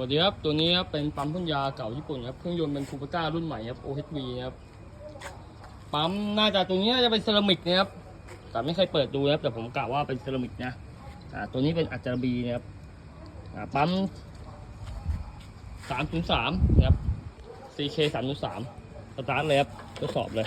วัสดีครับตัวนี้ครับเป็นปั๊มพ่นยาเก่าญี่ปุ่นครับเครื่องยนต์เป็นคูปต้ารุ่นใหม่ครับ OHV นะครับปั๊มน่าจะตัวนี้น่าจะเป็นเซรามิกนะครับแต่ไม่เคยเปิดดูนะครับแต่ผมกะว่าเป็นเซรามิกนะอ่าตัวนี้เป็นอัจจารบีนะครับอ่าปั๊ม303นะครับ CK 303สตาร์ทเลยครับทดสอบเลย